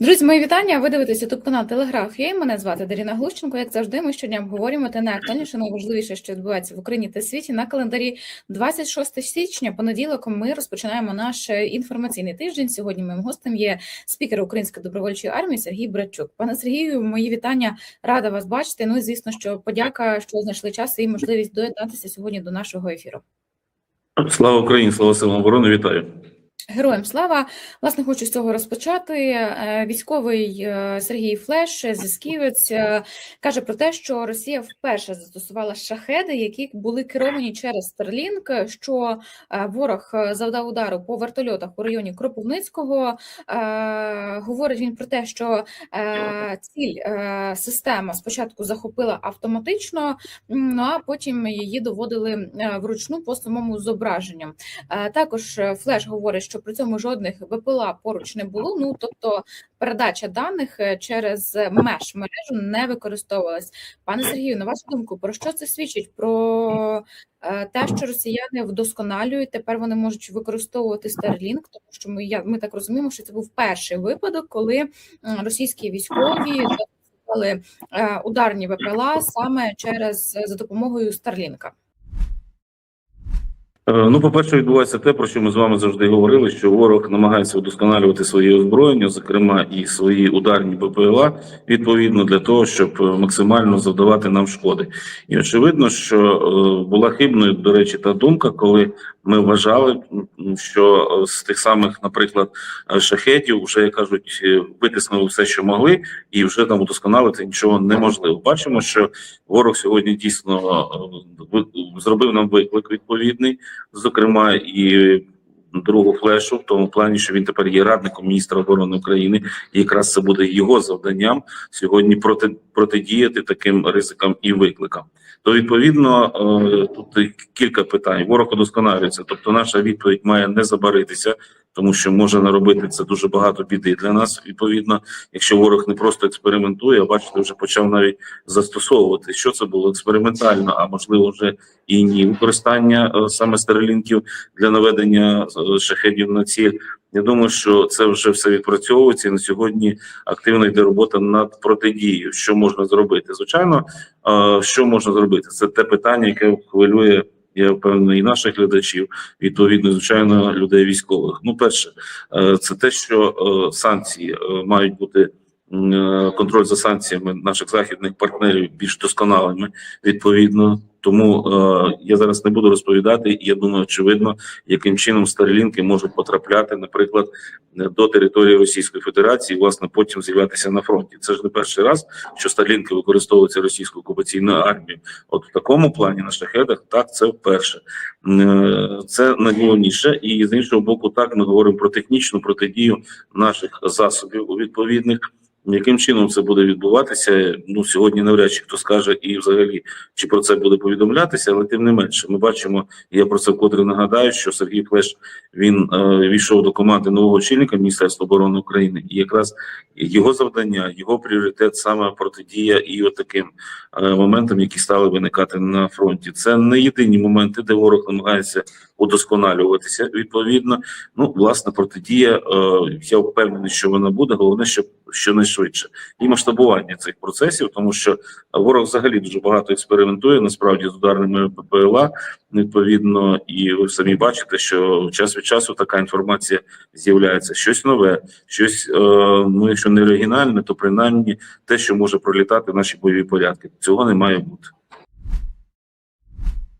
Друзі, мої вітання. Ви дивитесь ютуб канал Телеграф. Я і мене звати Даріна Глущенко. Як завжди, ми щодня обговорюємо те найактуальніше, найважливіше, що відбувається в Україні та світі. На календарі 26 січня, понеділок, ми розпочинаємо наш інформаційний тиждень. Сьогодні моїм гостем є спікер Української добровольчої армії Сергій Братчук. Пане Сергію, мої вітання, рада вас бачити. Ну і звісно, що подяка, що знайшли час і можливість доєднатися сьогодні до нашого ефіру. Слава Україні, слава силам оборони, вітаю. Героям слава власне хочу з цього розпочати. Е, Військовий е, Сергій Флеш зв'язківець е, каже про те, що Росія вперше застосувала шахеди, які були керовані через Старлінк. Що ворог завдав удару по вертольотах у районі Кропивницького. Говорить він про те, що ціль система спочатку захопила автоматично, ну а потім її доводили вручну по самому зображенню. Також Флеш говорить, що при цьому жодних ВПЛА поруч не було. Ну тобто передача даних е, через меж мережу не використовувалась. Пане Сергію, на вашу думку, про що це свідчить? Про е, те, що росіяни вдосконалюють, тепер вони можуть використовувати Starlink, тому що ми я ми так розуміємо, що це був перший випадок, коли російські військові е, ударні ВПЛА саме через за допомогою Старлінка. Е, Ну, по-перше, відбувається те, про що ми з вами завжди говорили, що ворог намагається вдосконалювати своє озброєння, зокрема і свої ударні БПЛА, відповідно для того, щоб е, максимально завдавати нам шкоди. І очевидно, що е, була хибною, до речі, та думка, коли ми вважали, що з тих самих, наприклад, шахетів, вже як кажуть, витиснули все, що могли, і вже там удосконалити нічого неможливо. Бачимо, що ворог сьогодні дійсно зробив нам виклик відповідний зокрема і другу флешу, в тому плані, що він тепер є радником міністра оборони України, і якраз це буде його завданням сьогодні проти протидіяти таким ризикам і викликам. То відповідно е, тут кілька питань. Ворог удосконалюється, тобто наша відповідь має не забаритися. Тому що може наробити це дуже багато біди для нас. Відповідно, якщо ворог не просто експериментує, а бачите, вже почав навіть застосовувати. Що це було експериментально, а можливо, вже і ні використання е, саме старлінків для наведення е, шахедів на ціль. Я думаю, що це вже все відпрацьовується. і На сьогодні активно йде робота над протидією. Що можна зробити? Звичайно, е, що можна зробити? Це те питання, яке хвилює. Я впевнений, і наших глядачів, відповідно, звичайно, людей військових. Ну, перше, е, це те, що е, санкції е, мають бути контроль за санкціями наших західних партнерів більш досконалими відповідно. Тому е, я зараз не буду розповідати. і Я думаю, очевидно, яким чином старлінки можуть потрапляти, наприклад, до території Російської Федерації, власне, потім з'являтися на фронті. Це ж не перший раз, що старлінки використовуються російською окупаційною армією. От в такому плані на шахедах так це вперше. Е, Це найголовніше, і з іншого боку, так ми говоримо про технічну протидію наших засобів у відповідних. Яким чином це буде відбуватися? Ну сьогодні навряд чи хто скаже, і взагалі чи про це буде повідомлятися, але тим не менше, ми бачимо. Я про це вкотре нагадаю, що Сергій Флеш він е, до команди нового очільника Міністерства оборони України, і якраз його завдання, його пріоритет саме протидія і от таким е, моментам, які стали виникати на фронті. Це не єдині моменти, де ворог намагається удосконалюватися. Відповідно, ну власне протидія. Е, я впевнений, що вона буде. Головне, щоб щонайшвидше і масштабування цих процесів, тому що ворог взагалі дуже багато експериментує насправді з ударними ППЛА. Відповідно, і ви самі бачите, що час від часу така інформація з'являється щось нове, щось е, ну якщо не оригінальне, то принаймні те, що може пролітати наші бойові порядки. Цього не має бути.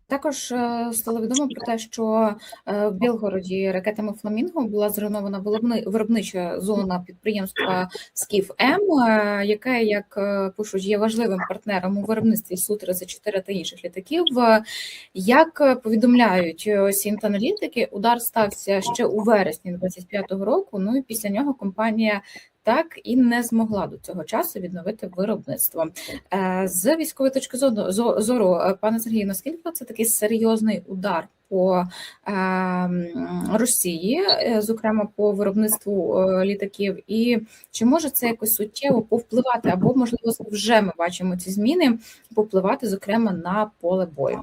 Також е, стало відомо про те, що е, в Білгороді ракетами Фламінго була зруйнована виробни- виробнича зона підприємства Скіф М, е, яке, як пишуть, є важливим партнером у виробництві Су-34 та інших літаків. Як повідомляють сінт-аналітики, удар стався ще у вересні 25-го року. Ну і після нього компанія так і не змогла до цього часу відновити виробництво. Е, З військової точки зору, зо- е, пане Сергію, наскільки це такий серйозний удар по е, Росії, е, зокрема по виробництву літаків, і чи може це якось суттєво повпливати, або можливо вже ми бачимо ці зміни повпливати, зокрема на поле бою?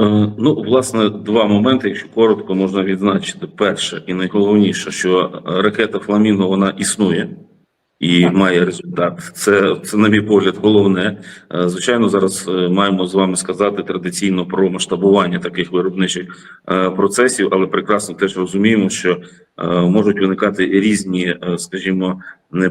Е, Ну, власне, два моменти, якщо коротко, можна відзначити. Перше і найголовніше, що ракета Фламінго вона існує і Так. має результат. Це, це, на мій погляд, головне. Е, Звичайно, зараз е, маємо з вами сказати традиційно про масштабування таких виробничих е, процесів, але прекрасно теж розуміємо, що можуть виникати різні, скажімо,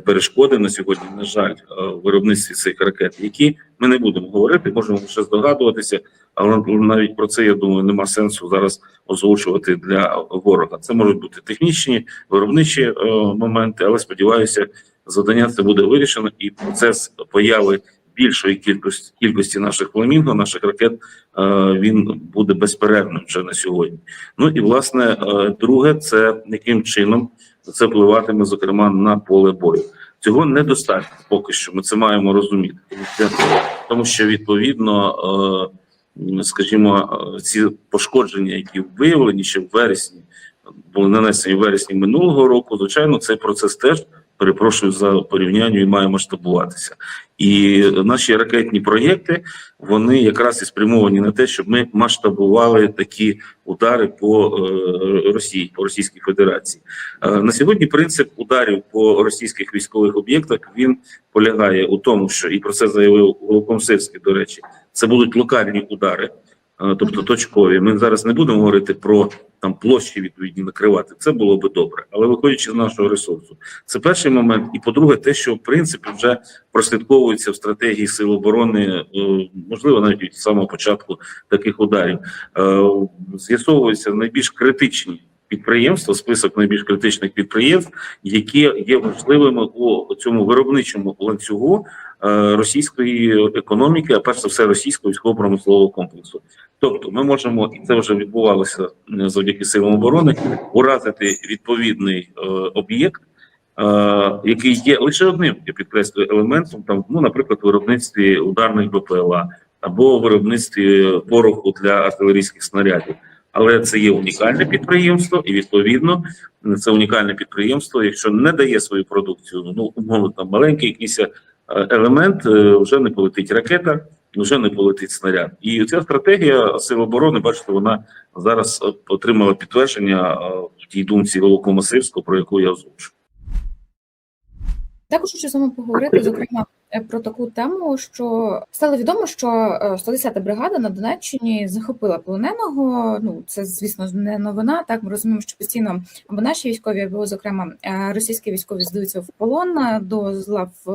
перешкоди на сьогодні. На жаль, в виробництві цих ракет, які ми не будемо говорити, можемо лише здогадуватися, але навіть про це я думаю, нема сенсу зараз озвучувати для ворога. Це можуть бути технічні виробничі моменти, але сподіваюся, завдання це буде вирішено, і процес появи більшої кількості кількості наших фламінго, наших ракет, е, він буде безперервним вже на сьогодні. Ну і власне, е, друге, це яким чином це впливатиме, зокрема, на поле бою. Цього недостатньо поки що. Ми це маємо розуміти, тому що, відповідно, е, скажімо, ці пошкодження, які виявлені ще в вересні, були нанесені в вересні минулого року. Звичайно, цей процес теж перепрошую за порівняння і має масштабуватися. І наші ракетні проєкти вони якраз і спрямовані на те, щоб ми масштабували такі удари по е, Росії, по Російській Федерації. Е, На сьогодні принцип ударів по російських військових об'єктах він полягає у тому, що і про це заявив Волком до речі, це будуть локальні удари, тобто точкові. Ми зараз не будемо говорити про там площі відповідні накривати. Це було би добре, але виходячи з нашого ресурсу, це перший момент. І по-друге, те, що в принципі вже прослідковується в стратегії сил оборони, е, можливо, навіть від самого початку таких ударів, Е, з'ясовуються найбільш критичні. Підприємства, список найбільш критичних підприємств, які є важливими у цьому виробничому ланцюгу російської економіки, а перш за все російського військово-промислового комплексу. Тобто, ми можемо, і це вже відбувалося е, завдяки силам оборони, уразити відповідний е, об'єкт, е, який є лише одним, я підкреслюю, елементом там, ну, наприклад, виробництві ударних БПЛА або виробництві пороху для артилерійських снарядів. Але це є унікальне підприємство, і відповідно це унікальне підприємство. Якщо не дає свою продукцію, ну умовно там маленький якийсь е, елемент, е, вже не полетить ракета, вже не полетить снаряд. І ця стратегія сил оборони, бачите, вона зараз е, отримала підтвердження е, в тій думці Великомасивського, про яку я озвучу. Також хочу з вами поговорити, зокрема, е, про таку тему, що стало відомо, що е, 110-та бригада на Донеччині захопила полоненого. Ну це звісно не новина. Так ми розуміємо, що постійно або наші військові, або зокрема е, російські військові здаються в полон е, до злав е,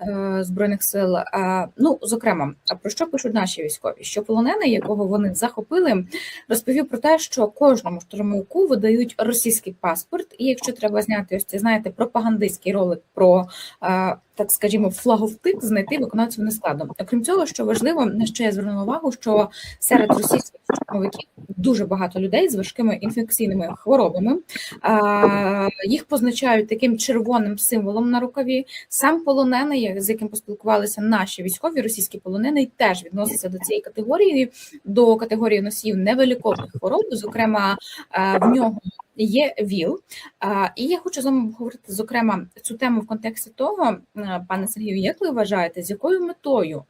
е, збройних сил. Е, Ну зокрема, про що пишуть наші військові? Що полонений, якого вони захопили, розповів про те, що кожному штурмовику видають російський паспорт, і якщо треба зняти ось цей, знаєте, пропагандистський ролик про е, так скажімо, флаговтик знайти виконавців не складно. Окрім цього, що важливо, на що я звернула увагу, що серед російських штурмовиків дуже багато людей з важкими інфекційними хворобами. Їх позначають таким червоним символом на рукаві. Сам полонений, з яким поспілкувалися наші військові, російські полонений, теж відноситься до цієї категорії, до категорії носіїв невиліковних хвороб. Зокрема, в нього є ВІЛ. І я хочу з вами обговорити, зокрема, цю тему в контексті того, е, пане Сергію, як ви вважаєте, з якою метою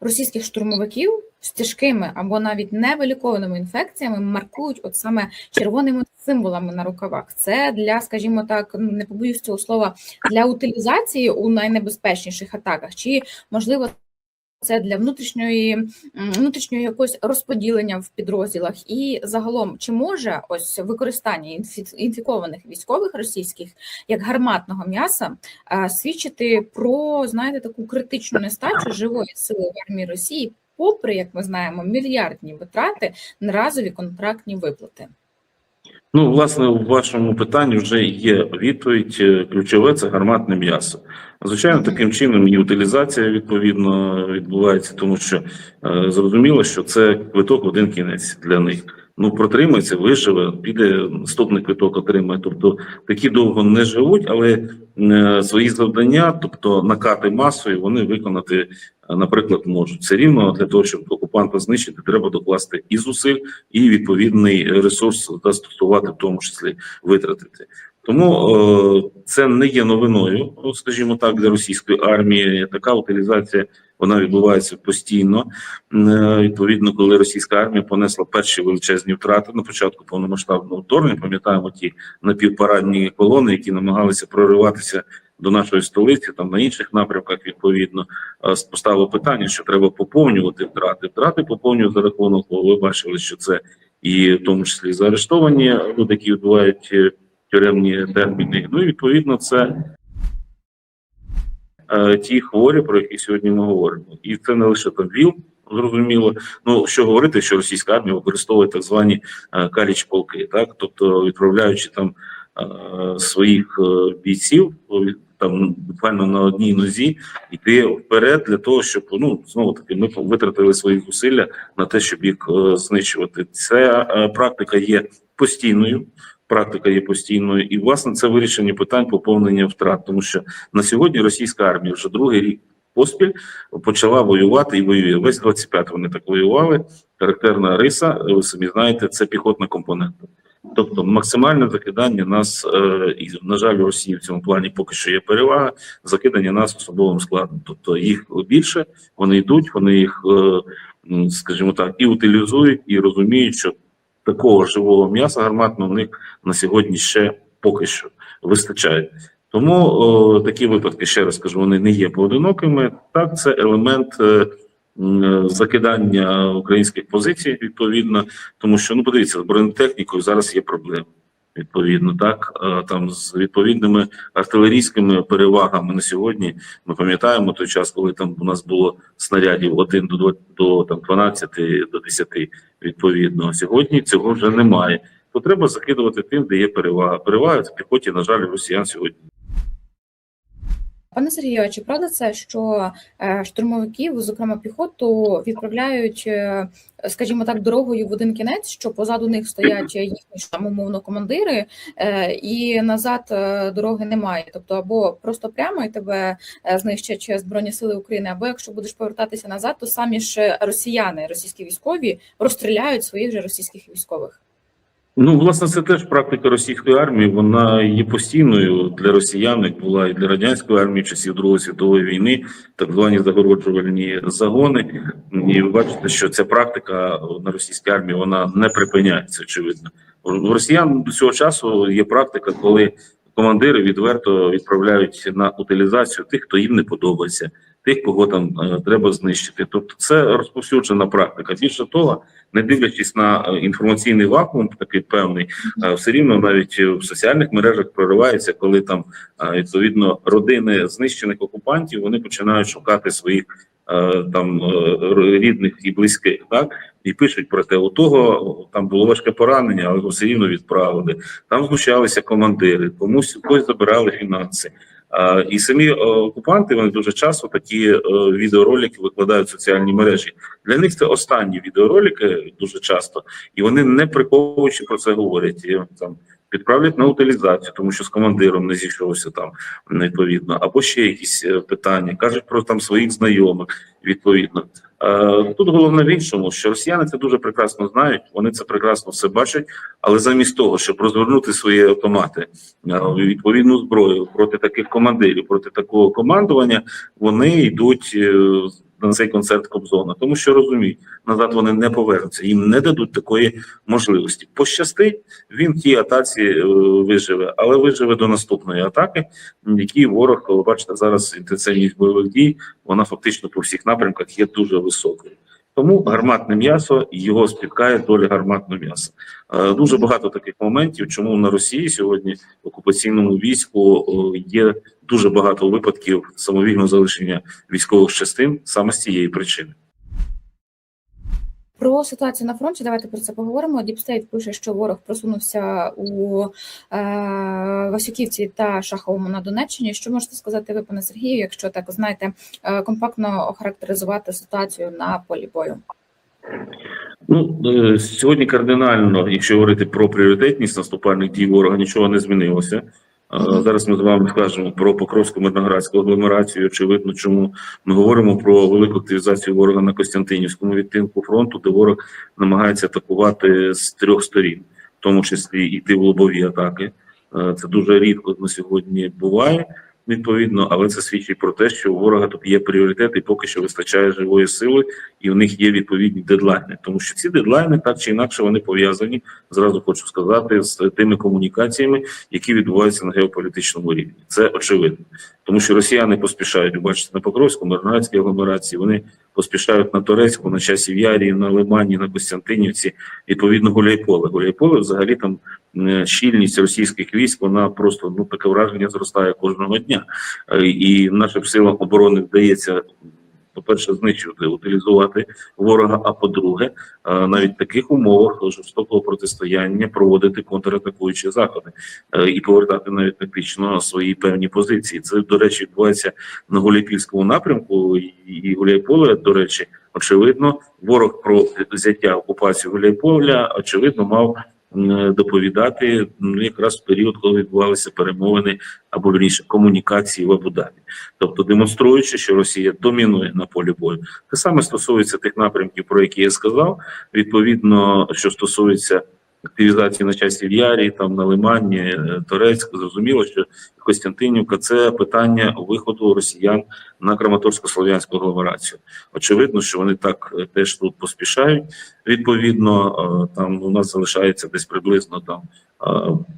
російських штурмовиків з тяжкими або навіть невилікованими інфекціями маркують от саме червоними символами на рукавах? Це для, скажімо так, ну, не побоюсь цього слова, для утилізації у найнебезпечніших атаках, чи можливо це для внутрішньої внутрішнього якогось розподілення в підрозділах, і загалом чи може ось використання інфі- інфікованих військових російських як гарматного м'яса е, свідчити про знаєте таку критичну нестачу живої сили в армії Росії, попри як ми знаємо, мільярдні витрати на разові контрактні виплати? Ну, власне, у вашому питанні вже є відповідь. Е, Ключове це гарматне м'ясо. Звичайно, таким чином і утилізація відповідно відбувається, тому що е, зрозуміло, що це квиток один кінець для них. Ну, протримається, виживе, піде наступний квиток отримає. Тобто такі довго не живуть, але е, свої завдання, тобто накати масою, вони виконати, е, наприклад, можуть. Все рівно для того, щоб окупанта знищити, треба докласти і зусиль, і відповідний ресурс застосувати, в тому числі витратити. Тому е, це не є новиною, скажімо так, для російської армії. Така утилізація вона відбувається постійно. Е, Відповідно, коли російська армія понесла перші величезні втрати на початку повномасштабного вторгнення, пам'ятаємо ті напівпарадні колони, які намагалися прориватися до нашої столиці, там на інших напрямках відповідно е, поставило питання, що треба поповнювати втрати. Втрати поповнюють за рахунок. Ви бачили, що це і в тому числі заарештовані люди, які відбувають е, тюремні терміни. Ну і відповідно це е, ті хворі, про які сьогодні ми говоримо. І це не лише там ВІЛ, зрозуміло. Ну що говорити, що російська армія використовує так звані е, каліч полки, так тобто відправляючи там своїх е, бійців. Там буквально на одній нозі йти вперед для того, щоб ну знову таки ми витратили свої зусилля на те, щоб їх е, знищувати. Ця е, практика є постійною. Практика є постійною, і власне це вирішення питань поповнення втрат, тому що на сьогодні російська армія вже другий рік поспіль почала воювати і воює. Весь 25 вони так воювали. Характерна риса, ви самі знаєте, це піхотна компонента. Тобто максимальне закидання нас, е, і на жаль, у Росії в цьому плані поки що є перевага, закидання нас особовим складом. Тобто їх більше, вони йдуть, вони їх, е, скажімо так, і утилізують, і розуміють, що такого живого м'яса гарматного в них на сьогодні ще поки що вистачає. Тому о, такі випадки, ще раз кажу, вони не є поодинокими. Так, це елемент е, закидання українських позицій, відповідно, тому що ну подивіться, з бронетехнікою зараз є проблеми. Відповідно, так Е, там з відповідними артилерійськими перевагами на сьогодні. Ми пам'ятаємо той час, коли там у нас було снарядів 1 до 2, до там 12, до 10, відповідно. Сьогодні цього вже немає. То треба закидувати тим, де є перевага. Перевага в піхоті, на жаль, росіян сьогодні. Пане Сергію, чи правда це, що е, штурмовиків, зокрема піхоту, відправляють, е, скажімо так, дорогою в один кінець, що позаду них стоять їхні ж там умовно командири, е, і назад дороги немає. Тобто, або просто прямо і тебе знищать Збройні сили України, або якщо будеш повертатися назад, то самі ж росіяни, російські військові, розстріляють своїх же російських військових. Ну, власне, це теж практика російської армії. Вона є постійною для росіян, як була і для радянської армії часів Другої світової війни, так звані загороджувальні загони. І ви бачите, що ця практика на російській армії вона не припиняється. Очевидно, у росіян до цього часу є практика, коли командири відверто відправляють на утилізацію тих, хто їм не подобається, тих, кого там е, треба знищити. Тобто, це розповсюджена практика. Більше того, не дивлячись на е, інформаційний вакуум, такий певний, е, все рівно навіть в соціальних мережах проривається, коли там відповідно родини знищених окупантів вони починають шукати своїх там рідних і близьких, так і пишуть про те, у того там було важке поранення, але все рівно відправили. Там знущалися командири, комусь когось забирали фінанси. І самі е, окупанти вони дуже часто такі е, відеоролики викладають в соціальні мережі. Для них це останні відеоролики дуже часто, і вони не приховуючи про це говорять. І, там відправлять на утилізацію, тому що з командиром не зійшовся там відповідно, або ще якісь е, питання, кажуть про там своїх знайомих відповідно. Е, Тут головне в іншому, що росіяни це дуже прекрасно знають, вони це прекрасно все бачать, але замість того, щоб розвернути свої автомати е, відповідну зброю проти таких командирів, проти такого командування, вони йдуть е, на цей концерт Кобзона, тому що розуміють, назад вони не повернуться, їм не дадуть такої можливості. Пощастить, він тій атаці е, виживе, але виживе до наступної атаки, які ворог, коли бачите, зараз інтенсивність бойових дій, вона фактично по всіх напрямках є дуже високою. Тому гарматне м'ясо його спіткає доля гарматного м'яса. Е, Дуже багато таких моментів, чому на Росії сьогодні в окупаційному війську е, є дуже багато випадків самовільного залишення військових частин саме з цієї причини. Про ситуацію на фронті давайте про це поговоримо. Діпстейт пише, що ворог просунувся у е, Васюківці та Шаховому на Донеччині. Що можете сказати ви, пане Сергію, якщо так знаєте, е, компактно охарактеризувати ситуацію на полі бою? Ну е, сьогодні кардинально, якщо говорити про пріоритетність наступальних дій ворога, нічого не змінилося. Зараз ми з вами скажемо про Покровську мирноградську агломерацію. Очевидно, чому ми говоримо про велику активізацію ворога на Костянтинівському відтинку фронту, де ворог намагається атакувати з трьох сторін, в тому числі йти в лобові атаки. Е, Це дуже рідко на сьогодні буває. Відповідно, але це свідчить про те, що у ворога тут є пріоритет, і поки що вистачає живої сили, і в них є відповідні дедлайни. Тому що ці дедлайни так чи інакше вони пов'язані, зразу хочу сказати, з тими комунікаціями, які відбуваються на геополітичному рівні. Це очевидно, тому що росіяни поспішають бачите на Покровську, Мирнацькій агломерації. Вони поспішають на Турецьку, на часів Ярі, на Лимані, на Костянтинівці. Відповідно, Гуляйполе. Гуляйполе взагалі там щільність російських військ, вона просто ну таке враження зростає кожного дня. Е, І нашим силам оборони вдається. По-перше, знищувати, утилізувати ворога. А по-друге, е, навіть в таких умовах жорстокого протистояння проводити контратакуючі заходи е, і повертати навіть тактично свої певні позиції. Це до речі відбувається на Гуляйпільському напрямку і- Гуляйполе. До речі, очевидно, ворог про взяття окупації Гуляйполя очевидно мав доповідати ну, якраз в період, коли відбувалися перемовини або вірніше комунікації в Абу-Дабі. тобто демонструючи, що Росія домінує на полі бою. Те саме стосується тих напрямків, про які я сказав. Відповідно, що стосується активізації на часі в Ярі, там на Лимані, е, Торецьк, зрозуміло, що Костянтинівка це питання виходу росіян на Краматорсько-Слов'янську агломерацію. Очевидно, що вони так е, теж тут поспішають. Відповідно, е, там у нас залишається десь приблизно там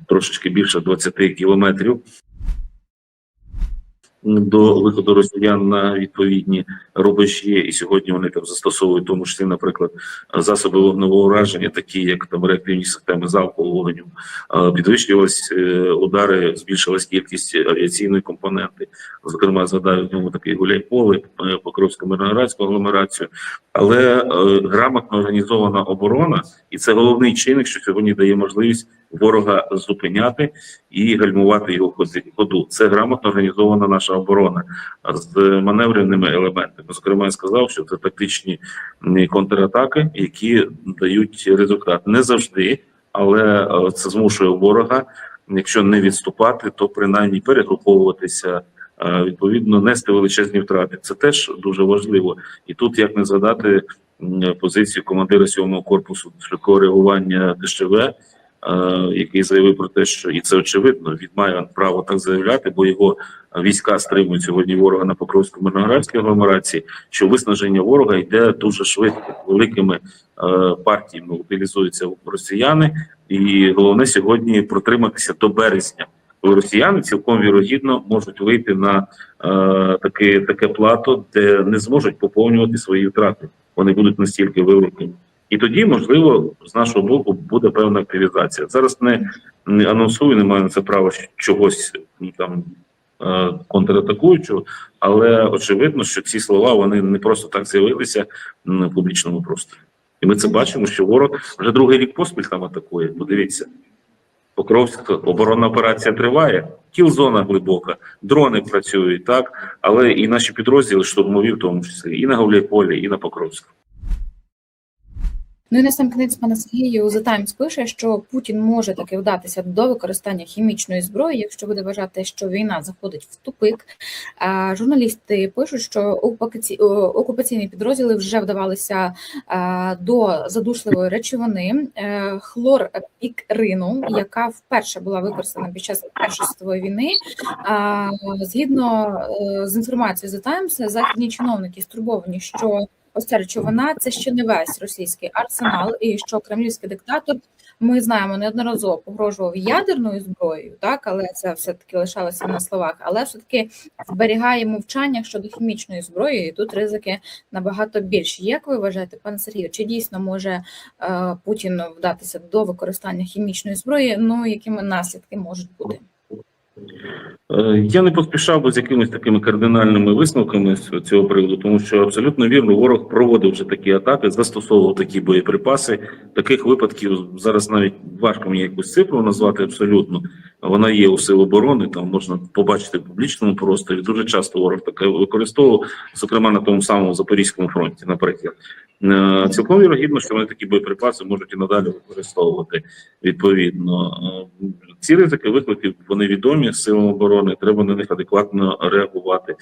трошечки більше 20 кілометрів до виходу росіян на відповідні рубежі, і сьогодні вони там застосовують тому числі, наприклад, засоби вогневого ураження, такі як там реактивні системи залпового вогню, підвищувались е, удари, збільшилась кількість авіаційної компоненти. Зокрема, згадаю знову такий гуляйполе, Покровську мирноградську агломерацію. Але е, грамотно організована оборона, і це головний чинник, що сьогодні дає можливість ворога зупиняти і гальмувати його ходу. Це грамотно організована наша оборона з маневреними елементами. Зокрема, я сказав, що це тактичні контратаки, які дають результат не завжди, але е, це змушує ворога, якщо не відступати, то принаймні перегруповуватися. е, Відповідно, нести величезні втрати. Це теж дуже важливо. І тут як не згадати позицію командира сьомого корпусу швидкого реагування ДШВ, е, який заявив про те, що і це очевидно, він має право так заявляти, бо його війська стримують сьогодні ворога на Покровську мирноградській агломерації. Що виснаження ворога йде дуже швидко, великими е, партіями утилізуються росіяни, і головне сьогодні протриматися до березня. Росіяни цілком вірогідно можуть вийти на е, таке, таке плато, де не зможуть поповнювати свої втрати. Вони будуть настільки великими. І тоді, можливо, з нашого боку буде певна активізація. Зараз не, не анонсую, не маю на це права чогось ну, там е, контратакуючого, але очевидно, що ці слова вони не просто так з'явилися в публічному просторі. І ми це бачимо, що ворог вже другий рік поспіль там атакує. Подивіться, Покровська оборонна операція триває, кіл-зона глибока, дрони працюють так, але і наші підрозділи штурмові, в тому числі, і на Гуляйполі, і на Покровську. Ну і на сам кінець пана Сергію The Times пише, що Путін може таки вдатися до використання хімічної зброї, якщо буде вважати, що війна заходить в тупик. А журналісти пишуть, що окупаційні підрозділи вже вдавалися до задушливої речовини е, хлорпікрину, яка вперше була використана під час Першої світової війни. Згідно е, з інформацією The Times, західні чиновники стурбовані, що ось ця речовина це ще не весь російський арсенал, і що кремлівський диктатор ми знаємо неодноразово погрожував ядерною зброєю, так але це все таки лишалося на словах. Але все таки зберігає мовчання щодо хімічної зброї, і тут ризики набагато більші. Як ви вважаєте, пане Сергію, чи дійсно може е, Путін вдатися до використання хімічної зброї? Ну якими наслідки можуть бути? Е, Я не поспішав би з якимись такими кардинальними висновками з цього приводу, тому що абсолютно вірно, ворог проводив вже такі атаки, застосовував такі боєприпаси. Таких випадків зараз навіть важко мені якусь цифру назвати абсолютно. Вона є у сил оборони, там можна побачити в публічному просторі. Дуже часто ворог таке використовував, зокрема на тому самому Запорізькому фронті, наприклад. Е, Цілком вірогідно, що вони такі боєприпаси можуть і надалі використовувати відповідно. Е, Ці ризики виклики вони відомі силам оборони. Треба на них адекватно реагувати.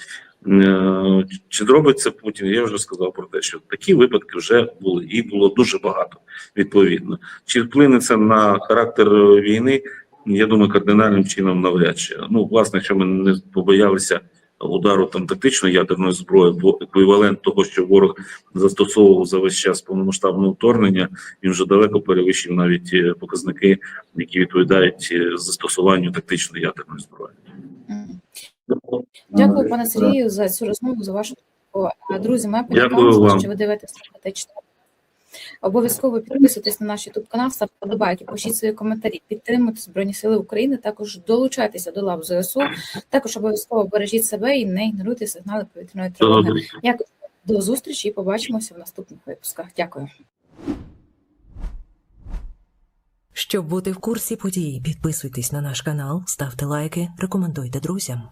Е, Чи зробить це Путін? Я вже сказав про те, що такі випадки вже були, і було дуже багато відповідно. Чи вплине це на характер війни? Я думаю, кардинальним чином навряд чи. Ну, власне, що ми не побоялися удару там тактичної ядерної зброї, бо еквівалент того, що ворог застосовував за весь час повномасштабного вторгнення, він вже далеко перевищив навіть е, показники, які відповідають е, застосуванню тактичної ядерної зброї. Дякую, пане Сергію, за цю розмову, за вашу Друзі, ми подякуємо, що ви дивитеся стратегічно. Обов'язково підписуйтесь на наш YouTube канал, ставте подобайки, пишіть свої коментарі, підтримуйте Збройні Сили України, також долучайтеся до лав ЗСУ, також обов'язково бережіть себе і не ігноруйте сигнали повітряної тривоги. Дякую. До зустрічі і побачимося в наступних випусках. Дякую. Щоб бути в курсі подій, підписуйтесь на наш канал, ставте лайки, рекомендуйте друзям.